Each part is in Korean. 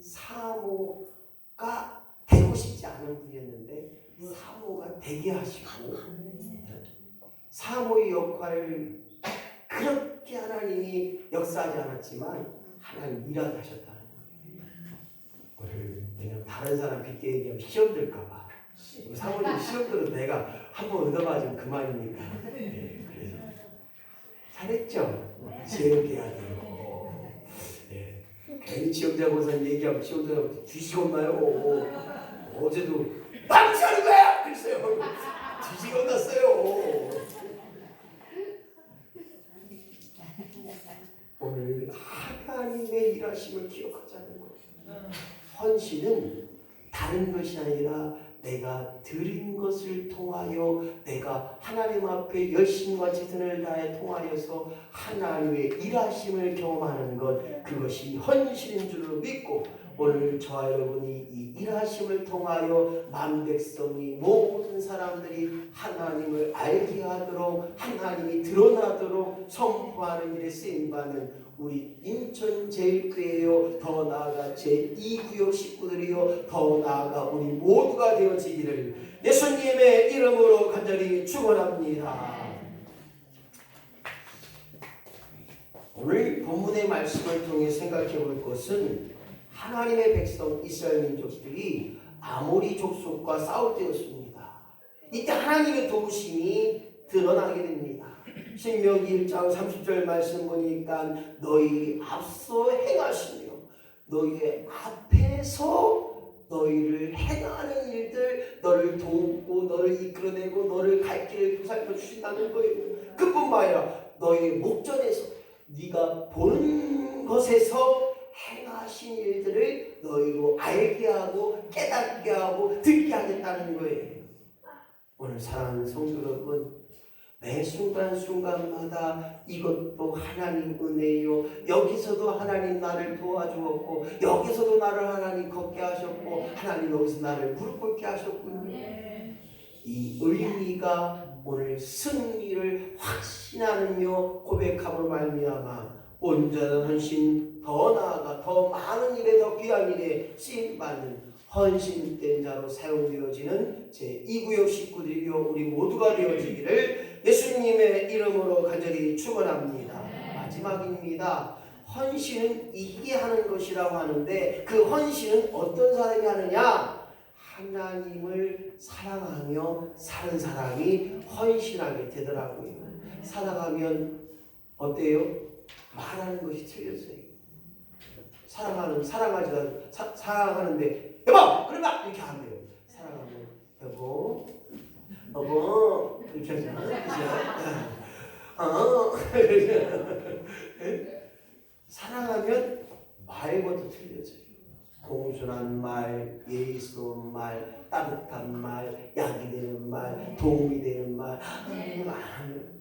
사모가 되고 싶지 않은 분이었는데 사모가 되게 하시고 사모의 역할을 그렇게 하나님이 역사하지 않았지만 하나님 일하게 하셨다는 거예요. 왜냐면 다른 사람 빗게 얘기하면 시험 들까봐 사모님 시험 들어도 내가 한번 얻어맞으면 그만이니까 네, 그래서 잘했죠? 지혜롭게 해야 돼요 네. 괜히 지역자고선 얘기하면 지역자 뒤지겠나요? 어제도 방치하는 거야! 그랬어요 뒤지겠났어요 오늘 하나님의 일하심을 기억하자는 거예요. 헌신은 다른 것이 아니라 내가 드린 것을 통하여 내가 하나님 앞에 열심과 지선을 다해 통하여서 하나님의 일하심을 경험하는 것 그것이 헌신인 줄을 믿고 오늘 저와 여러분이 이 일하심을 통하여 만백성이 모든 사람들이 하나님을 알게 하도록 하나님이 드러나도록 선포하는 일에 쓰임받는 우리 인천 제일교회요 더 나아가 제2구역 식구들이요 더 나아가 우리 모두가 되어지기를 예수님의 이름으로 간절히 축원합니다. 오늘 본문의 말씀을 통해 생각해 볼 것은 하나님의 백성 이스라엘 민족들이 아모리 족속과 싸울 때였습니다. 이때 하나님의 도우심이 드러나게 됩니다. 신명기 1장 30절 말씀 보니까 너희 앞서 행하시며 너희의 앞에서 너희를 행하는 일들 너를 돕고 너를 이끌어내고 너를 갈 길을 살펴 주신다는 거예요. 그뿐만 아니라 너희의 목전에서 네가 보는 것에서 행하신 일들을 너희로 알게 하고 깨닫게 하고 듣게 하겠다는 거예요. 오늘 사랑하는 성도 여러분 매 순간순간마다 이것도 하나님 은혜요. 여기서도 하나님 나를 도와주었고 여기서도 나를 하나님 걷게 하셨고 하나님 여기서 나를 무릎 꿇게 하셨군요. 이 의미가 오늘 승리를 확신하느며 고백함으로 말미암아 온전한 헌신 더 나아가 더 많은 일에 더 귀한 일에 쓰임 받는 헌신된 자로 사용되어지는 제 2구역 식구들이요 우리 모두가 되어지기를 예수님의 이름으로 간절히 축원합니다. 마지막입니다. 헌신은 이게 하는 것이라고 하는데 그 헌신은 어떤 사람이 하느냐? 하나님을 사랑하며 사는 사람이 헌신하게 되더라고요. 사랑하면 어때요? 말하는 것이 틀렸어요. 사랑하는 사랑하지 않 사, 사랑하는데 여보 그러다 이렇게 안 돼요. 사랑하면 여보 여보 이렇게 하잖아. 어 사랑하면 말부터 틀려져요. 공손한 말, 예의스러운 말, 따뜻한 말, 약이 되는 말, 도움이 되는 말, 안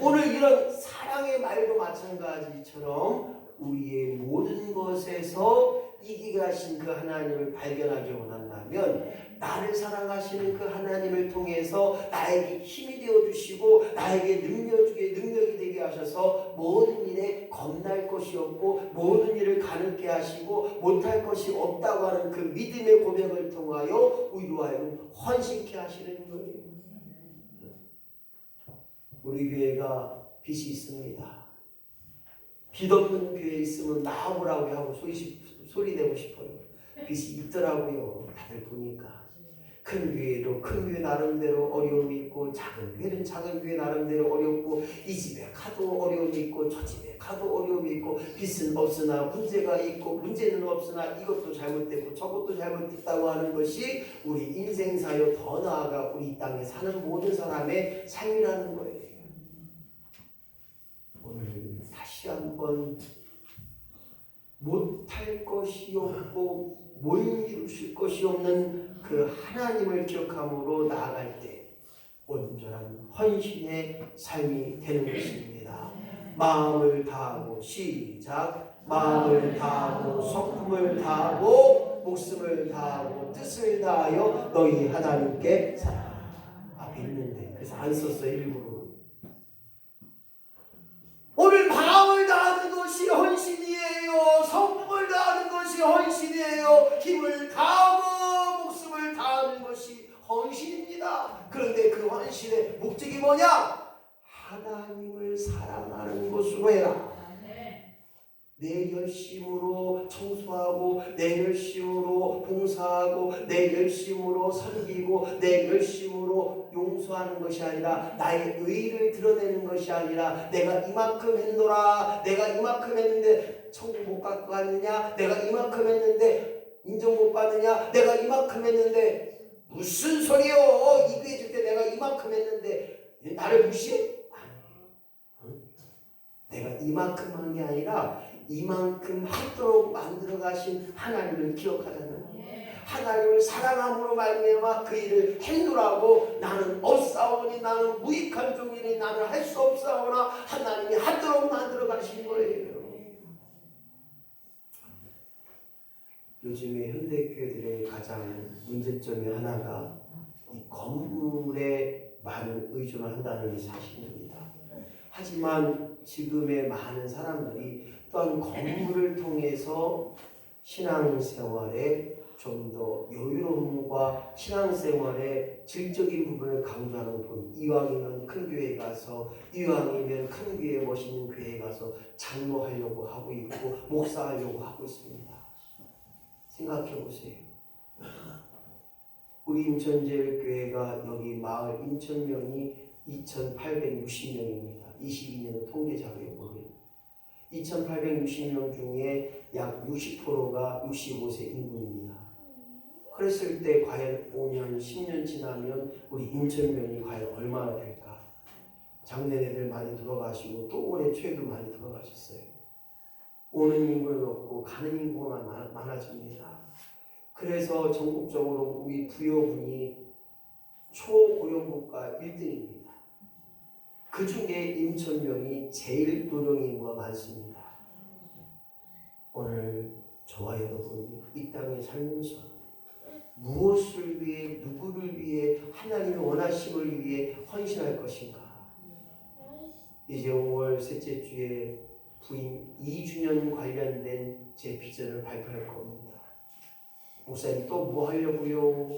오늘 이런 사랑의 말도 마찬가지처럼 우리의 모든 것에서 이기게 하신 그 하나님을 발견하기 원한다면 나를 사랑하시는 그 하나님을 통해서 나에게 힘이 되어 주시고 나에게 능력 주게 능력이 되게 하셔서 모든 일에 겁날 것이 없고 모든 일을 가능케 하시고 못할 것이 없다고 하는 그 믿음의 고백을 통하여 우리로 하여금 헌신케 하시는 거예요. 우리 교회가 빛이 있습니다. 빛 없는 교회에 있으면 나오라고 하고 소리 내고 싶어요. 빛이 있더라고요. 다들 보니까. 큰 교회도 큰 교회 나름대로 어려움이 있고 작은 교회는 작은 교회 나름대로 어렵고 이 집에 가도 어려움이 있고 저 집에 가도 어려움이 있고 빛은 없으나 문제가 있고 문제는 없으나 이것도 잘못됐고 저것도 잘못됐다고 하는 것이 우리 인생 사요 더 나아가 우리 이 땅에 사는 모든 사람의 삶이라는 거예요. 오늘 다시 한번 못할 것이 없고 못 이루실 것이 없는 그 하나님을 기억함으로 나아갈 때 온전한 헌신의 삶이 되는 것입니다. 마음을 다하고 시작. 마음을 다하고 성품을 다하고 목숨을 다하고 뜻을 다하여 너희 하나님께 사랑. 앞에 있는데 그래서 안 썼어 일부러 오늘 마음을 다하는 것이 헌신이에요. 성품을 다하는 것이 힘을 다하고 목숨을 다하는 것이 헌신입니다. 그런데 그 헌신의 목적이 뭐냐? 하나님을 사랑하는 것으로 해라. 내 열심으로 청소하고 내 열심으로 봉사하고 내 열심으로 섬기고 내 열심으로 용서하는 것이 아니라 나의 의를 드러내는 것이 아니라 내가 이만큼 했노라 내가 이만큼 했는데 천국 못 갖고 갔느냐 내가 이만큼 했는데 인정 못 받느냐 내가 이만큼 했는데 무슨 소리요? 이거해 줄때 내가 이만큼 했는데 나를 무시해? 내가 이만큼 한 게 아니라 이만큼 하도록 만들어 가신 하나님을 기억하잖아요. 하나님을 사랑함으로 말미암아 그 일을 행노라고 나는 없사오니 나는 무익한 종이니 나는 할 수 없사오나 하나님이 하도록 만들어 가신 거예요. 요즘에 현대교회들의 가장 문제점이 하나가 이 건물에 많은 의존을 한다는 게 사실입니다. 하지만 지금의 많은 사람들이 또한 건물을 통해서 신앙생활에 좀 더 여유로움과 신앙생활의 질적인 부분을 강조하는 분 이왕이면 큰 교회 가서 이왕이면 큰 교회 멋있는 교회 가서 장로하려고 하고 있고 목사하려고 하고 있습니다. 생각해 보세요. 우리 인천제일교회가 여기 마을 인천명이 2,860명입니다. 22년 통계 자료에 2,860명 중에 약 60%가 65세 인구입니다. 그랬을 때 과연 5년, 10년 지나면 우리 인천명이 과연 얼마나 될까? 작년에들 많이 들어가시고 또 올해 초에도 많이 들어가셨어요. 오는 인구는 없고 가는 인구가 많- 많아집니다. 그래서 전국적으로 우리 부여군이 초고령국가 1등입니다. 그 중에 인천명이 제일 인구가 많습니다. 오늘 저와 여러분이 이 땅에 살면서 무엇을 위해 누구를 위해 하나님의 원하심을 위해 헌신할 것인가? 이제 5월 셋째 주에 부임 2주년 관련된 제 비전을 발표할 겁니다. 목사님 또 뭐 하려고요?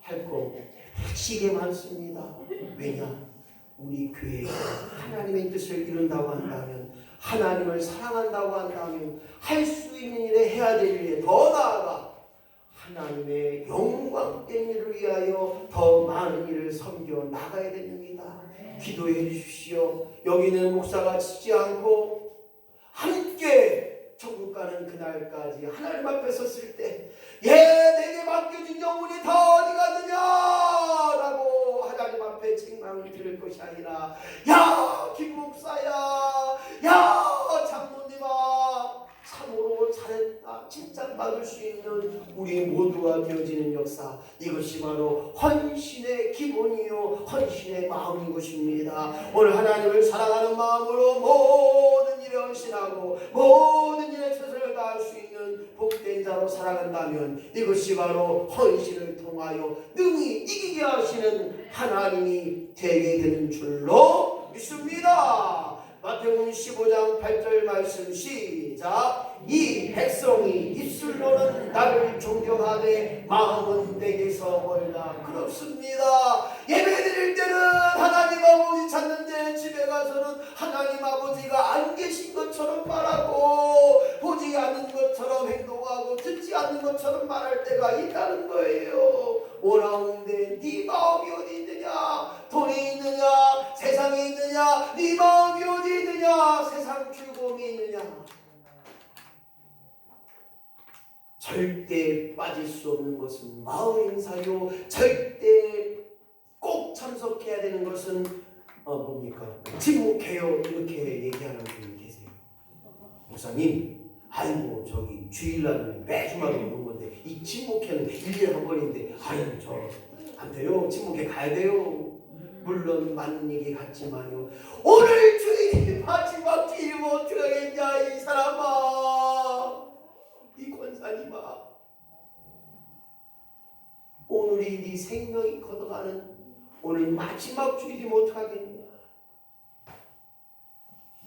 할거 시게 많습니다. 왜냐? 우리 교회가 하나님의 뜻을 이룬다고 한다면 하나님을 사랑한다고 한다면 할 수 있는 일에 해야 될 일에 더 나아가 하나님의 영광된 일을 위하여 더 많은 일을 섬겨 나가야 됩니다. 기도해 주십시오. 여기는 목사가 지지 않고 함께 천국 가는 그날까지 하나님 앞에 섰을 때, 예, 내게 맡겨진 영혼이 다 어디 하나님 앞에 책망을 들을 것이 아니라, 야, 김 목사야, 야, 장모님아, 참으로 잘했다. 칭찬받을 수 있는 우리 모두가 되어지는 역사. 이것이 바로 헌신의 기본이요. 헌신의 마음인 것입니다. 오늘 하나님을 사랑하는 마음으로 모든 일에 헌신하고 모든 일에 최선을 다할 수 있는 복된 자로 살아간다면 이것이 바로 헌신을 통하여 능히 이기게 하시는 하나님이 되게 되는 줄로 믿습니다. 마태복음 15장 8절 말씀 시작 이 백성이 입술로는 나를 존경하되 마음은 내게서 멀다 그렇습니다. 예배 드릴 때는 하나님 아버지 찾는데 집에 가서는 하나님 아버지가 안 계신 것처럼 말하고 보지 않는 것처럼 행동하고 듣지 않는 것처럼 말할 때가 있다는 거예요. 오라운데 네 마음이 어디 있느냐? 돈이 있느냐? 세상에 있느냐? 네 마음이 어디 있느냐? 세상 즐거움이 있느냐 절대 빠질 수 없는 것은 마을 행사요. 절대 꼭 참석해야 되는 것은 어 뭡니까? 침묵해요. 이렇게 얘기하는 분이 계세요. 목사님 아이고 저기 주일날은 매주마다 오는 건데 이 침묵회는 1년에 한 번인데 아유 저안 돼요. 침묵회 가야 돼요. 물론 맞는 얘기 같지만요. 오늘 주일이 마지막 주일이면 어떡하겠냐 이 사람아 이 권사님아 오늘이 네 생명이 걷어가는 오늘 마지막 주일이면 어떡하겠냐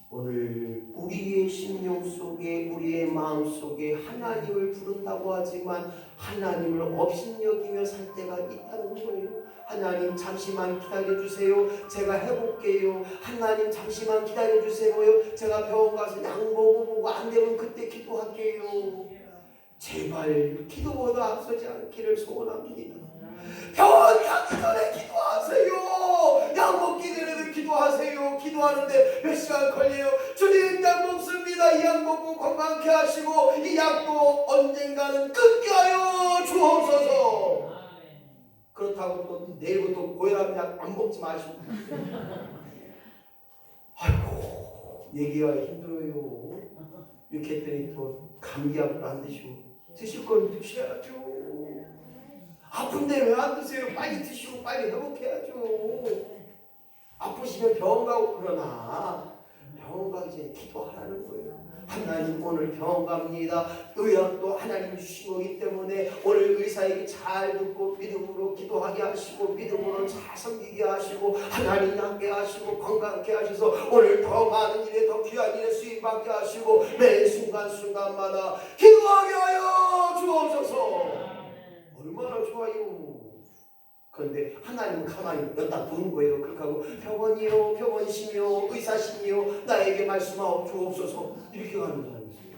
오늘 우리의 심령 속에 우리의 마음 속에 하나님을 부른다고 하지만 하나님을 업신여기며 살 때가 있다는 거예요. 하나님 잠시만 기다려 주세요. 제가 해볼게요. 하나님 잠시만 기다려 주세요. 제가 병원 가서 약 먹어보고 안 되면 그때 기도할게요. 제발 기도보다 앞서지 않기를 소원합니다. 병원 가기 전에 기도하세요. 약 먹기 전에도 기도하세요. 기도하는데 몇 시간 걸려요. 주님 약 먹습니다. 이 약 먹고 건강케 하시고 이 약도 언젠가는 끊게 하여 주옵소서. 그렇다고 또 내일부터 고혈압 약 안 먹지 마시고. 아이고 얘기가 힘들어요. 이렇게 했더니 또 감기약을 안 드시고 드실 건 드셔야죠. 아픈데 왜 안 드세요? 빨리 드시고 빨리 회복해야죠. 아프시면 병원 가고 그러나 병원 가기 전에 기도하라는 거예요. 하나님 오늘 병원 갑니다. 의학도 하나님 주신 거기 때문에 오늘 의사에게 잘 듣고 믿음으로 기도하게 하시고 믿음으로 잘 섬기게 하시고 하나님 함께 하시고 건강케 하셔서 오늘 더 많은 일에 더 귀한 일에 수임 받게 하시고 매 순간순간마다 기도하게 하여 주옵소서. 얼마나 좋아요. 그런데 하나님은 가만히 여기다 두는 거예요. 그렇게 하고 병원이요, 병원이시며 의사시며 나에게 말씀하옵 주옵소서 이렇게 가는 사람이 있어요.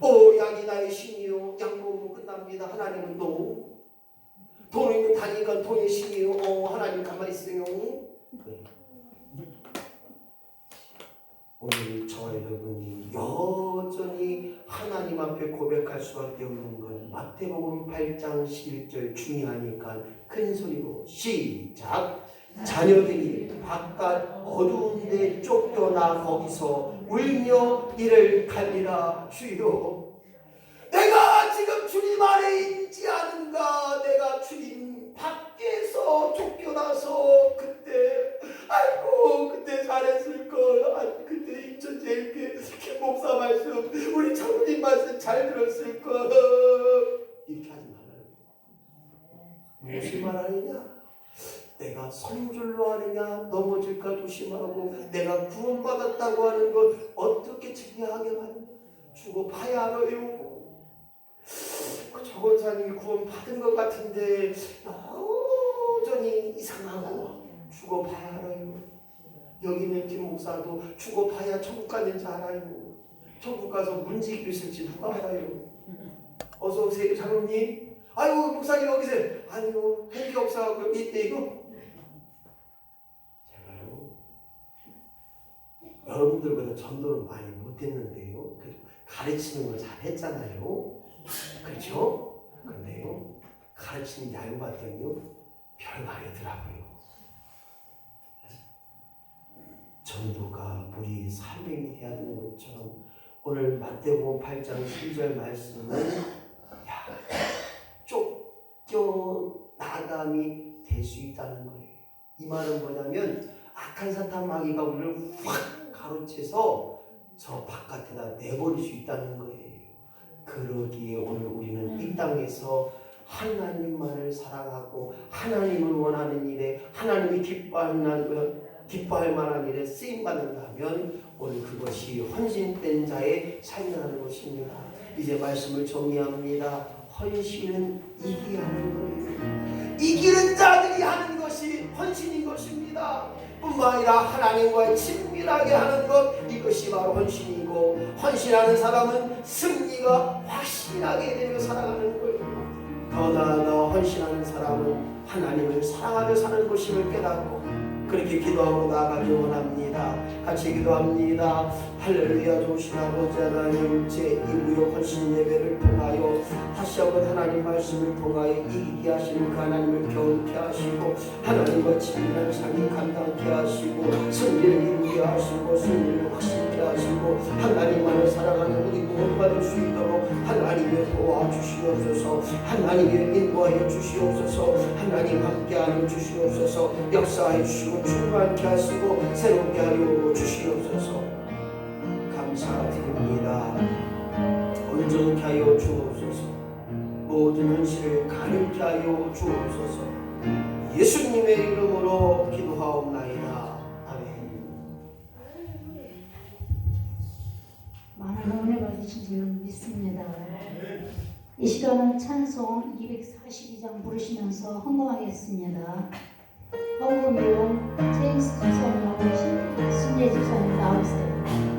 오 약이 나의 신이요, 약 먹으면 끝납니다. 하나님은 또 돈은 다니까 돈의 신이요, 어 하나님 가만히 있어요. 네. 오늘 저와 여러분이 여전히 하나님 앞에 고백할 수밖에 없는 건 마태복음 8장 11절 중요하니까 큰 소리로 시작. 자녀들이 바깥 어두운 데 쫓겨나 거기서 울며 이를 갈리라 주여 내가 지금 주님 안에 있지 않은가? 내가 주님 밖에서 쫓겨나서 그때 아이고 그때 잘했을 걸. 아니 그때 이렇게 김 목사 말씀 우리 장로님 말씀 잘 들었을 걸. 이렇게 하지 말라는 거 무슨 말 하느냐? 내가 성줄로 하느냐? 넘어질까 조심하고 내가 구원받았다고 하는 것 어떻게 증명하게 하느냐 주고 봐야 알아요 저 권사님이 구원 받은 것 같은데 여전히 이상하고 죽어 봐야 알아요. 여기 있는 김 목사도 죽어 봐야 천국 가는지 알아요. 천국 가서 문지기로 있을지 누가 알아요. 어서 오세요 장로님. 아유 목사님 여기 계세요. 아니요 헬기 없어갖고 여기 있대요. 제가요 여러분들보다 전도를 많이 못했는데요. 그래도 가르치는 걸 잘했잖아요. 그렇죠? 근데요 가르치는 얇은 봤더니요 별거 아니더라고요. 전도가 우리 사명이 해야 되는 것처럼 오늘 마태복음 8장 12절 말씀은 야 쫓겨 나감이 될 수 있다는 거예요. 이 말은 뭐냐면 악한 사탄 마귀가 우리를 확 가로채서 저 바깥에다 내버릴 수 있다는 거예요. 그러기에 오늘 우리는 이 땅에서 하나님만을 사랑하고 하나님을 원하는 일에 하나님이 기뻐하는 기뻐할 만한 일에 쓰임 받는다면 오늘 그것이 헌신된 자의 삶이라는 것입니다. 이제 말씀을 정리합니다. 헌신은 이기 하는 거예요. 이기는 자들이 하는 것이 헌신인 것입니다. 뿐만 아니라 하나님과의 친밀하게 하는 것 이것이 바로 헌신이고 헌신하는 사람은 승리가 확실하게 되며 살아가는 거예요. 더 나아가 헌신하는 사람은 하나님을 사랑하며 사는 것임을 깨닫고 그렇게 기도하고 나아가기 원합니다. 같이 기도합니다. 할렐루야 좋으신 아버지 하나님 제2 무역 헌신 예배를 통하여 다시 한번 하나님 말씀을 통하여 이기게 하시는 그 하나님을 경험케 하시고 하나님과 친밀한 삶을 감당케 하시고 승리를 이루게 하시고 승리를 확 실케 하시고 하나님만을 사랑하는 우리 구원받을 수 있도록 하나님의 도와주시옵소서. 하나님의 인도하여 주시옵소서. 하나님 함께하여 주시옵소서. 역사해 주시고 충만케 하시고 새롭게 하여 주시옵소서. 감사드립니다. 온전케 하여 주옵소서. 모든 현실을 가능케 하여 주옵소서. 예수님의 이름으로 기도하옵나이다 하신 줄 믿습니다. 이 시간은 찬송 242장 부르시면서 헌금하겠습니다. 헌금은 제임스 집사님 나오신 순례 집사님 나오세요.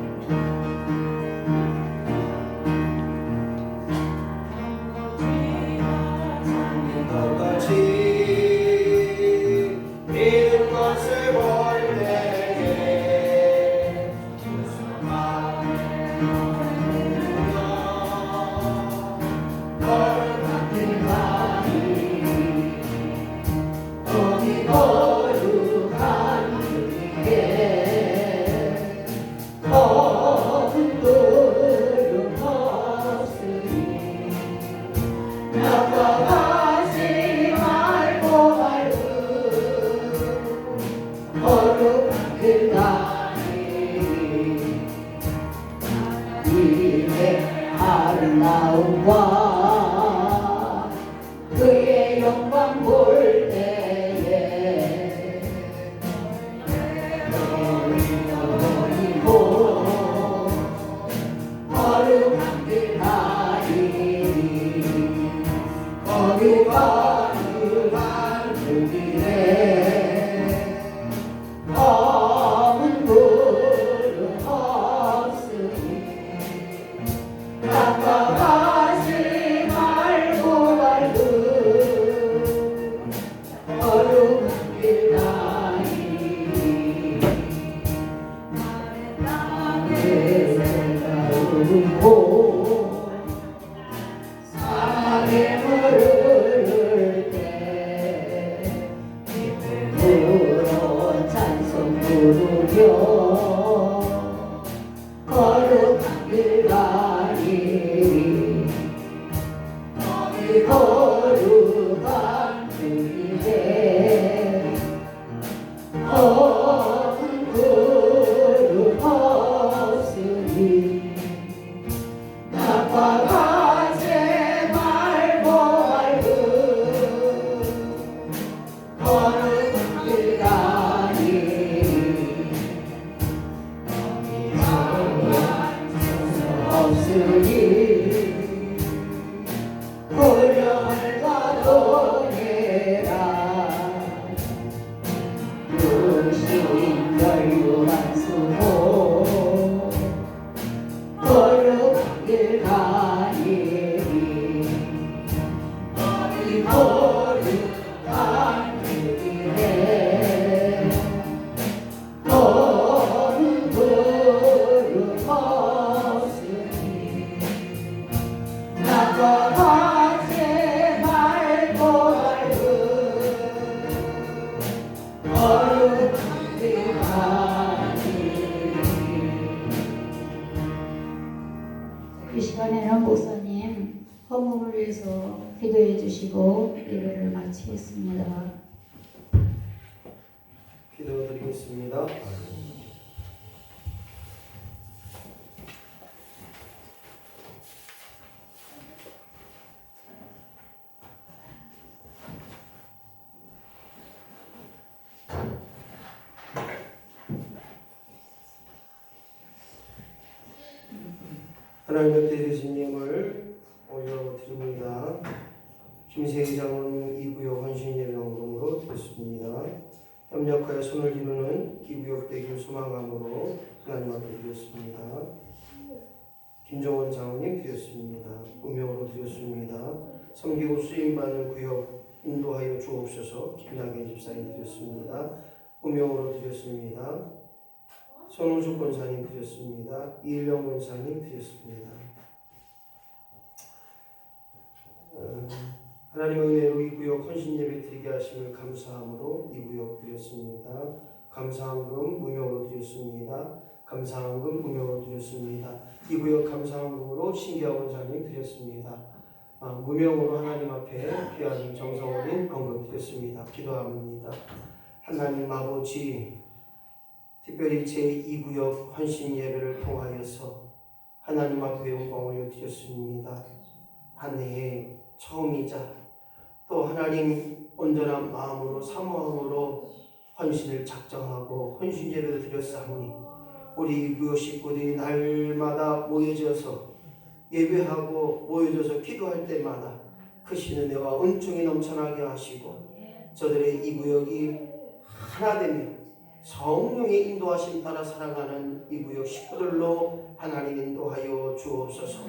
거 거 유 예배를 마치겠습니다. 기도드리겠습니다. 하나님의 대리신님을 올려드립니다. 김세희장은 이구역 헌신예배원으로 드렸습니다. 협력하여 손을 이루는 기구역 대교 소망함으로 하나님 앞에 드렸습니다. 김정원 장로님 드렸습니다. 우명으로 드렸습니다. 섬기고 쓰임받는 구역 인도하여 주옵소서 김양현 집사님 드렸습니다. 우명으로 드렸습니다. 손우주 권사님 드렸습니다. 이일영 권사님 드렸습니다. 어, 하나님의 은혜로 이 구역 헌신 예배 드리게 하심을 감사함으로 이 구역 드렸습니다. 감사한금 무명으로 드렸습니다. 감사한금 무명으로 드렸습니다. 이 구역 감사한금으로 신기하 원장님 드렸습니다. 아, 무명으로 하나님 앞에 귀한 정성 어린 헌금 드렸습니다. 기도합니다. 하나님 아버지 특별히 제2구역 헌신 예배를 통하여서 하나님 앞에 영광을 드렸습니다. 한 해의 처음이자 또 하나님 온전한 마음으로 사모함으로 헌신을 작정하고 헌신 예배를 드렸사오니 우리 이 구역 식구들이 날마다 모여져서 예배하고 모여져서 기도할 때마다 크신 은혜와 은총이 넘쳐나게 하시고 저들의 이 구역이 하나 되며 성령의 인도하심 따라 살아가는 이 구역 식구들로 하나님 인도하여 주옵소서.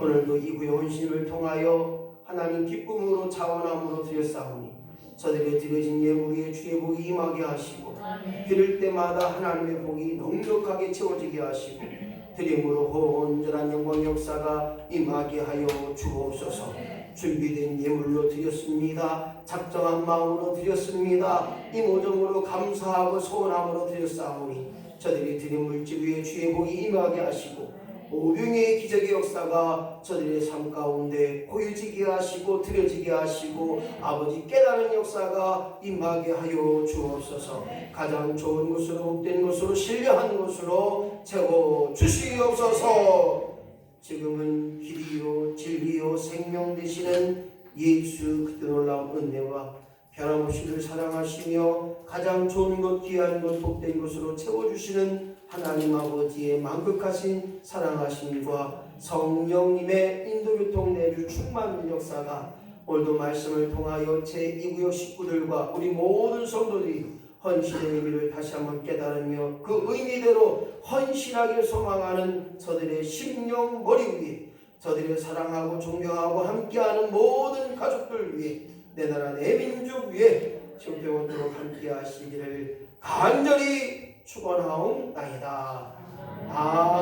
오늘도 이 구역 헌신을 통하여 하나님 기쁨으로 자원함으로 드렸사오니 저들의 드려진 예물에 주의 복이 임하게 하시고 드릴 때마다 하나님의 복이 넉넉하게 채워지게 하시고 드림으로 온전한 영광 역사가 임하게 하여 주옵소서. 준비된 예물로 드렸습니다. 작정한 마음으로 드렸습니다. 이 모종으로 감사하고 소원함으로 드렸사오니 저들이 드린 물질 위에 주의 복이 임하게 하시고 오병의 기적의 역사가 저들의 삶 가운데 보여지게 하시고 드려지게 하시고 아버지 깨달은 역사가 임하게 하여 주옵소서. 가장 좋은 곳으로 복된 곳으로 신뢰한 곳으로 채워 주시옵소서. 지금은 길이요 진리요 생명 되시는 예수 그때 놀라운 은혜와 변함없이를 사랑하시며 가장 좋은 것 귀한 것 복된 것으로 채워주시는 하나님 아버지의 만극하신 사랑하심과 성령님의 인도교통 내주 충만 역사가 오늘도 말씀을 통하여 제2구역 식구들과 우리 모든 성도들이 헌신의 의미를 다시 한번 깨달으며 그 의미대로 헌신하기를 소망하는 저들의 심령 머리 위에 저들의 사랑하고 존경하고 함께하는 모든 가족들 위해 내 나라 내 민족 위에 형평원토록 함께 하시기를 간절히 축원하옵나이다. 아.